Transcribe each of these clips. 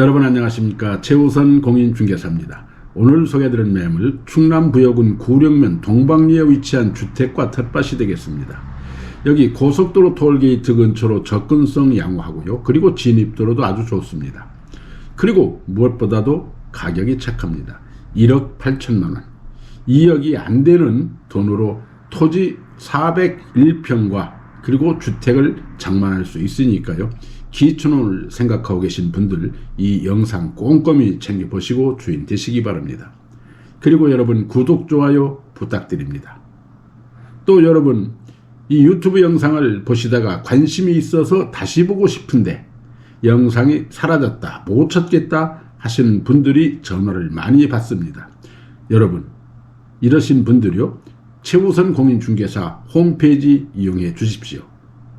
여러분 안녕하십니까 최우선 공인중개사입니다. 오늘 소개해드릴 매물 충남 부여군 구령면 동방리에 위치한 주택과 텃밭이 되겠습니다. 여기 고속도로 톨게이트 근처로 접근성 양호하고요. 그리고 진입도로도 아주 좋습니다. 그리고 무엇보다도 가격이 착합니다. 1억 8천만 원. 2억이 안 되는 돈으로 토지 401평과 그리고 주택을 장만할 수 있으니까요. 기촌을 생각하고 계신 분들 이 영상 꼼꼼히 챙겨보시고 주인 되시기 바랍니다. 그리고 여러분 구독, 좋아요 부탁드립니다. 또 여러분 이 유튜브 영상을 보시다가 관심이 있어서 다시 보고 싶은데 영상이 사라졌다, 못 찾겠다 하시는 분들이 전화를 많이 받습니다. 여러분 이러신 분들요 최우선 공인중개사 홈페이지 이용해 주십시오.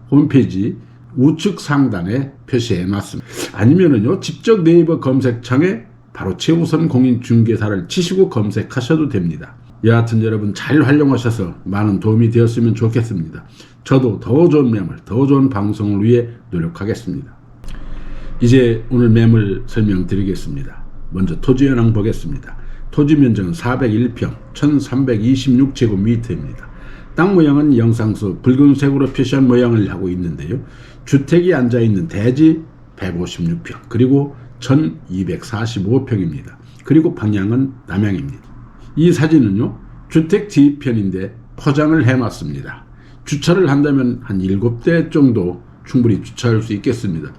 홈페이지 우측 상단에 표시해 놨습니다. 아니면은요 직접 네이버 검색창에 바로 최우선 공인중개사를 치시고 검색하셔도 됩니다. 여하튼 여러분 잘 활용하셔서 많은 도움이 되었으면 좋겠습니다. 저도 더 좋은 매물, 더 좋은 방송을 위해 노력하겠습니다. 이제 오늘 매물 설명드리겠습니다. 먼저 토지 현황 보겠습니다. 토지 면적은 401평, 1326제곱미터입니다. 땅 모양은 영상서 붉은색으로 표시한 모양을 하고 있는데요. 주택이 앉아있는 대지 156평, 그리고 1245평입니다. 그리고 방향은 남향입니다. 이 사진은요, 주택 뒤편인데 포장을 해놨습니다. 주차를 한다면 한 7대 정도 충분히 주차할 수 있겠습니다.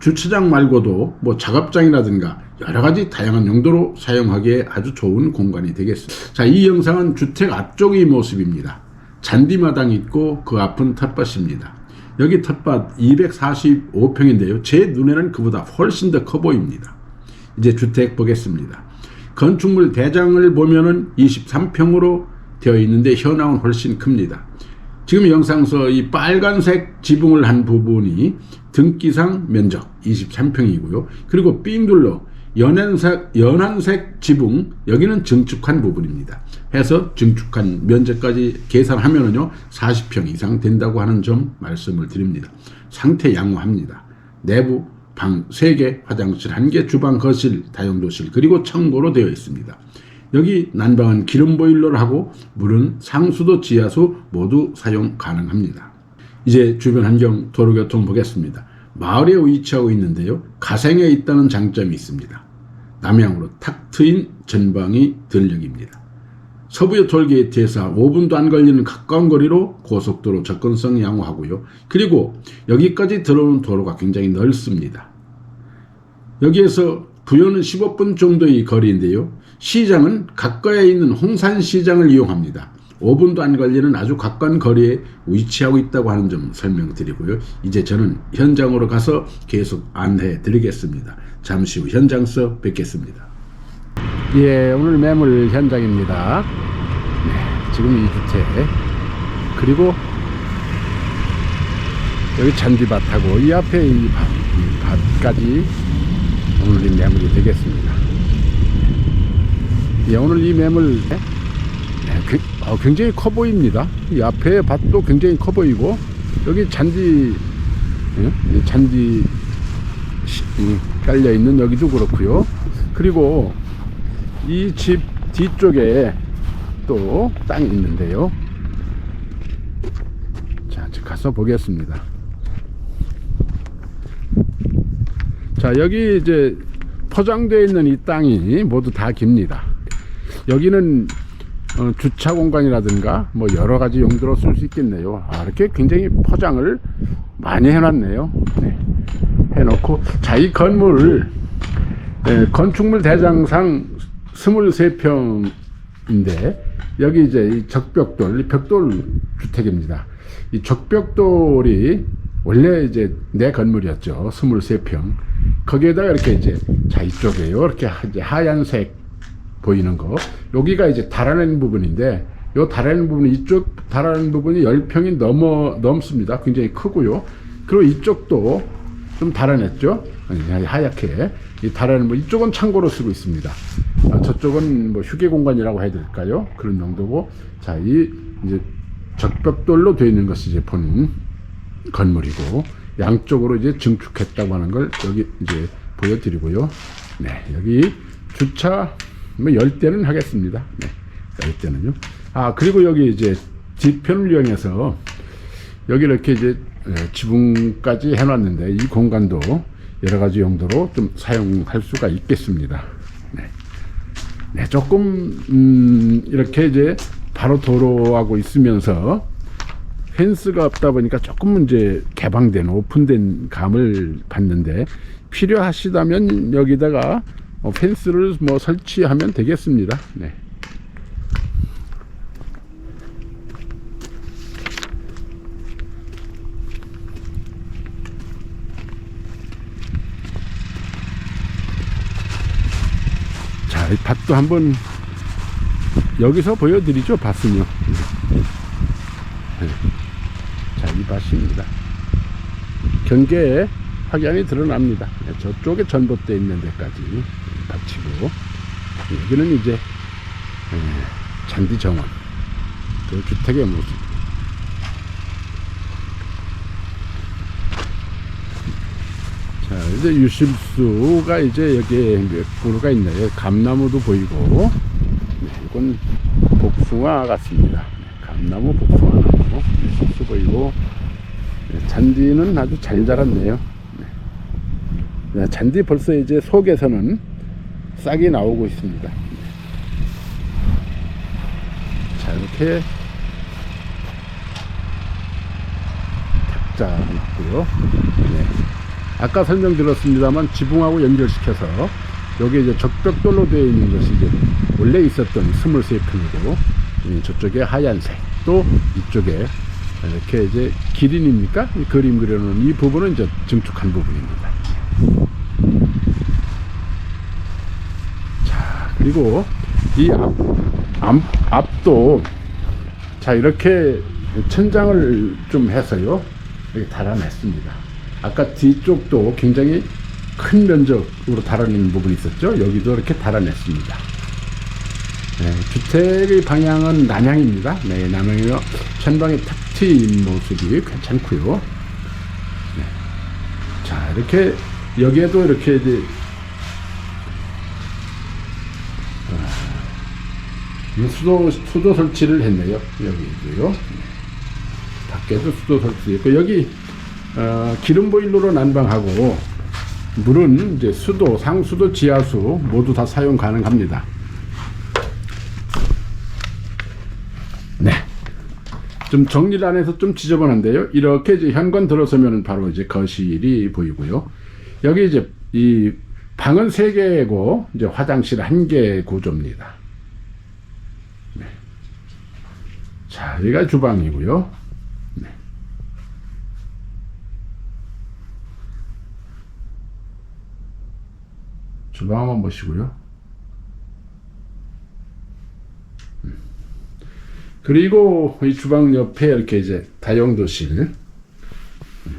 주차장 말고도 뭐 작업장이라든가 여러 가지 다양한 용도로 사용하기에 아주 좋은 공간이 되겠습니다. 자, 이 영상은 주택 앞쪽의 모습입니다. 잔디마당 있고 그 앞은 텃밭입니다. 여기 텃밭 245평인데요. 제 눈에는 그보다 훨씬 더 커 보입니다. 이제 주택 보겠습니다. 건축물 대장을 보면은 23평으로 되어 있는데 현황은 훨씬 큽니다. 지금 영상서 이 빨간색 지붕을 한 부분이 등기상 면적 23평이고요. 그리고 삥 둘러 연한색, 연한색 지붕 여기는 증축한 부분입니다. 해서 증축한 면적까지 계산하면은요 40평 이상 된다고 하는 점 말씀을 드립니다. 상태 양호합니다. 내부 방 3개, 화장실 1개, 주방, 거실, 다용도실 그리고 창고로 되어 있습니다. 여기 난방은 기름 보일러를 하고 물은 상수도 지하수 모두 사용 가능합니다. 이제 주변 환경 도로교통 보겠습니다. 마을에 위치하고 있는데요. 가생에 있다는 장점이 있습니다. 남향으로 탁 트인 전방이 들녘입니다. 서부의 톨게이트에서 5분도 안 걸리는 가까운 거리로 고속도로 접근성 양호하고요. 그리고 여기까지 들어오는 도로가 굉장히 넓습니다. 여기에서 부여는 15분 정도의 거리인데요. 시장은 가까이에 있는 홍산시장을 이용합니다. 5분도 안 걸리는 아주 가까운 거리에 위치하고 있다고 하는 점 설명드리고요. 이제 저는 현장으로 가서 계속 안내해 드리겠습니다. 잠시 후 현장서 뵙겠습니다. 예, 오늘 매물 현장입니다. 네, 지금 이 주택 그리고 여기 잔디밭하고 이 앞에 이, 밭, 이 밭까지 오늘 이 매물이 되겠습니다. 예, 오늘 이 매물 굉장히 커 보입니다. 이 앞에 밭도 굉장히 커 보이고 여기 잔디 예? 이 잔디 깔려 있는 여기도 그렇고요. 그리고 이 집 뒤쪽에 또 땅이 있는데요. 자, 가서 보겠습니다. 자, 여기 이제 포장되어 있는 이 땅이 모두 다 깁니다. 여기는 어, 주차 공간이라든가 뭐 여러 가지 용도로 쓸 수 있겠네요. 아, 이렇게 굉장히 포장을 많이 해놨네요. 네. 해놓고 자, 이 건물 예, 건축물 대장상 23평인데 여기 이제 이 적벽돌, 이 벽돌 주택입니다. 이 적벽돌이 원래 이제 내 건물이었죠. 23평. 거기에다가 이렇게 이제 자 이쪽에요. 이렇게 하- 이제 하얀색 보이는 거. 여기가 이제 달아낸 부분인데 요 달아낸 부분 이쪽 달아낸 부분이 10평이 넘어 넘습니다. 굉장히 크고요. 그리고 이쪽도 좀 달아냈죠. 하얗게 이 달아낸 부 이쪽은 창고로 쓰고 있습니다. 아, 저쪽은 뭐 휴게 공간이라고 해야 될까요? 그런 정도고 자, 이 이제 적벽돌로 되어 있는 것이 이제 본 건물이고 양쪽으로 이제 증축했다고 하는 걸 여기 이제 보여드리고요. 네, 여기 주차 뭐 열대는 하겠습니다. 네, 열대는요. 아 그리고 여기 이제 뒤편을 이용해서 여기 이렇게 이제 에, 지붕까지 해놨는데 이 공간도 여러 가지 용도로 좀 사용할 수가 있겠습니다. 네, 네 조금 음, 이렇게 이제 바로 도로하고 있으면서 펜스가 없다 보니까 조금 이제 개방된 오픈된 감을 받는데 필요하시다면 여기다가 어, 펜스를 뭐 설치하면 되겠습니다. 네. 자, 이 밭도 한번 여기서 보여드리죠. 밭은요. 네. 자, 이 밭입니다. 경계에 확연히 드러납니다. 네, 저쪽에 전봇대 있는 데까지 밭이고 여기는 이제 에, 잔디 정원 그 주택의 모습. 자 이제 유실수가 이제 여기에 몇 그루가 있네요. 감나무도 보이고 네, 이건 복숭아 같습니다. 네, 감나무 복숭아 나무 유실수 보이고 네, 잔디는 아주 잘 자랐네요. 네. 네, 잔디 벌써 이제 속에서는 싹이 나오고 있습니다. 네. 자, 이렇게 탁자 있고요. 네. 아까 설명드렸습니다만 지붕하고 연결시켜서 여기 이제 적벽돌로 되어 있는 것이 이제 원래 있었던 23평이고 예, 저쪽에 하얀색 또 이쪽에 이렇게 이제 기린입니까? 이 그림 그려놓은 이 부분은 이제 증축한 부분입니다. 그리고 이 앞, 앞, 앞도 자, 이렇게 천장을 좀 해서요. 이렇게 달아냈습니다. 아까 뒤쪽도 굉장히 큰 면적으로 달아낸 부분이 있었죠. 여기도 이렇게 달아냈습니다. 네, 주택의 방향은 남향입니다. 네, 남향이요. 천방에 탁 트인 모습이 괜찮고요. 네. 자, 이렇게 여기에도 이렇게 이제 수도 수도 설치를 했네요. 여기도요. 네. 밖에도 수도 설치했고 여기 어, 기름 보일러로 난방하고 물은 이제 수도, 상수도, 지하수 모두 다 사용 가능합니다. 네. 좀 정리를 안 해서 좀 지저분한데요. 이렇게 이제 현관 들어서면 바로 이제 거실이 보이고요. 여기 이제 이 방은 세 개고 이제 화장실 한개 구조입니다. 네. 자, 여기가 주방이고요. 네. 주방 한번 보시고요. 음. 그리고 이 주방 옆에 이렇게 이제 다용도실. 음.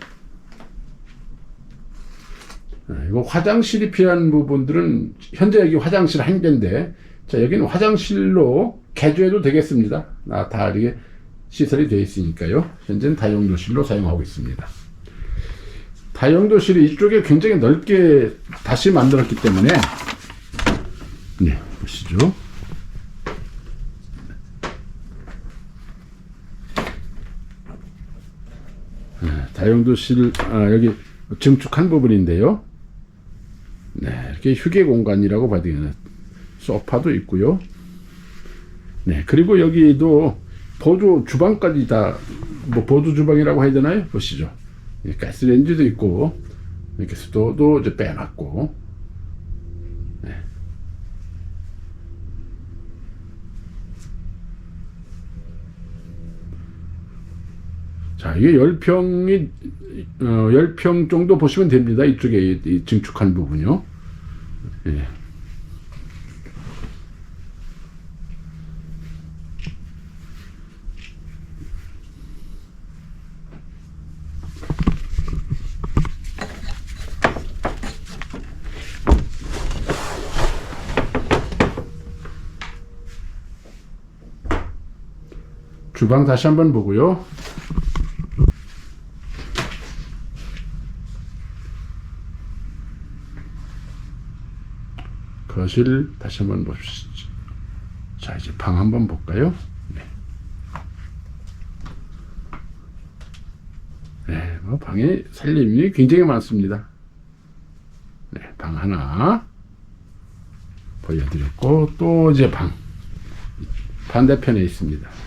아, 이거 화장실이 필요한 부분들은 현재 여기 화장실 한 개인데 자 여기는 화장실로 개조해도 되겠습니다. 아, 다 이렇게 시설이 되어 있으니까요. 현재는 다용도실로 사용하고 있습니다. 다용도실이 이쪽에 굉장히 넓게 다시 만들었기 때문에 네 보시죠. 네, 다용도실 아, 여기 증축한 부분인데요. 네 이렇게 휴게 공간이라고 봐야 되겠네. 소파도 있고요. 네 그리고 여기도 보조 주방까지 다 뭐 보조 주방이라고 해야 되나요? 보시죠. 예, 가스레인지도 있고 이렇게 수도도 이제 빼놨고 네. 자 이게 10평이 어, 10평 정도 보시면 됩니다 이쪽에 이, 이 증축한 부분요 예. 주방 다시 한번 보고요. 거실 다시 한번 보시죠. 자, 이제 방 한번 볼까요? 네. 네, 뭐 방에 살림이 굉장히 많습니다. 네, 방 하나 보여드렸고 또 이제 방 반대편에 있습니다.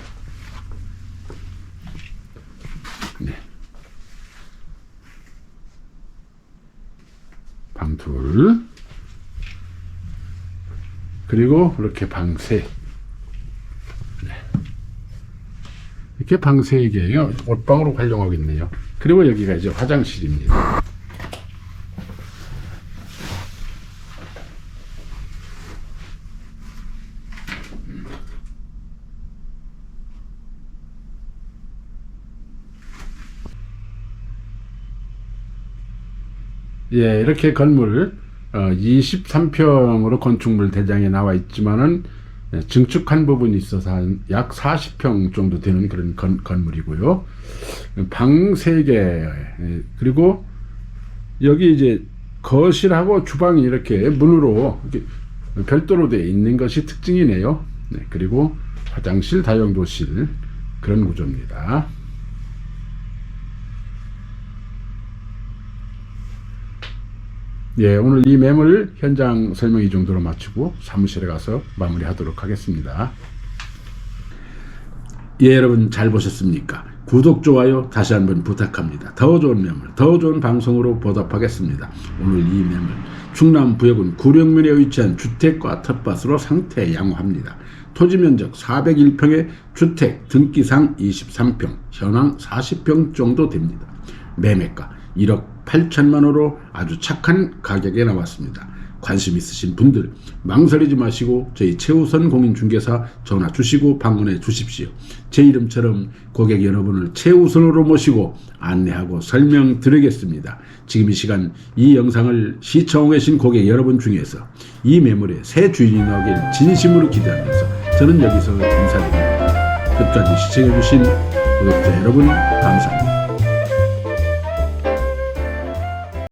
방 둘. 그리고 이렇게 방 세. 네. 이렇게 방 세 개요. 옷방으로 활용하겠네요. 그리고 여기가 이제 화장실입니다. 예, 이렇게 건물 어, 23평으로 건축물 대장에 나와 있지만은 예, 증축한 부분이 있어서 한 약 40평 정도 되는 그런 건, 건물이고요. 방 3개 예, 그리고 여기 이제 거실하고 주방이 이렇게 문으로 이렇게 별도로 되어 있는 것이 특징이네요. 네, 그리고 화장실, 다용도실 그런 구조입니다. 예, 오늘 이 매물 현장 설명 이 정도로 마치고 사무실에 가서 마무리하도록 하겠습니다. 예, 여러분 잘 보셨습니까? 구독, 좋아요 다시 한번 부탁합니다. 더 좋은 매물, 더 좋은 방송으로 보답하겠습니다. 오늘 이 매물, 충남 부여군 구령면에 위치한 주택과 텃밭으로 상태 양호합니다. 토지 면적 401평에 주택 등기상 23평, 현황 40평 정도 됩니다. 매매가 1억 8천만 원으로 아주 착한 가격에 나왔습니다. 관심 있으신 분들 망설이지 마시고 저희 최우선 공인중개사 전화 주시고 방문해 주십시오. 제 이름처럼 고객 여러분을 최우선으로 모시고 안내하고 설명드리겠습니다. 지금 이 시간 이 영상을 시청하고 계신 고객 여러분 중에서 이 매물의 새 주인이 나오길 진심으로 기대하면서 저는 여기서 인사드립니다. 끝까지 시청해 주신 구독자 여러분 감사합니다.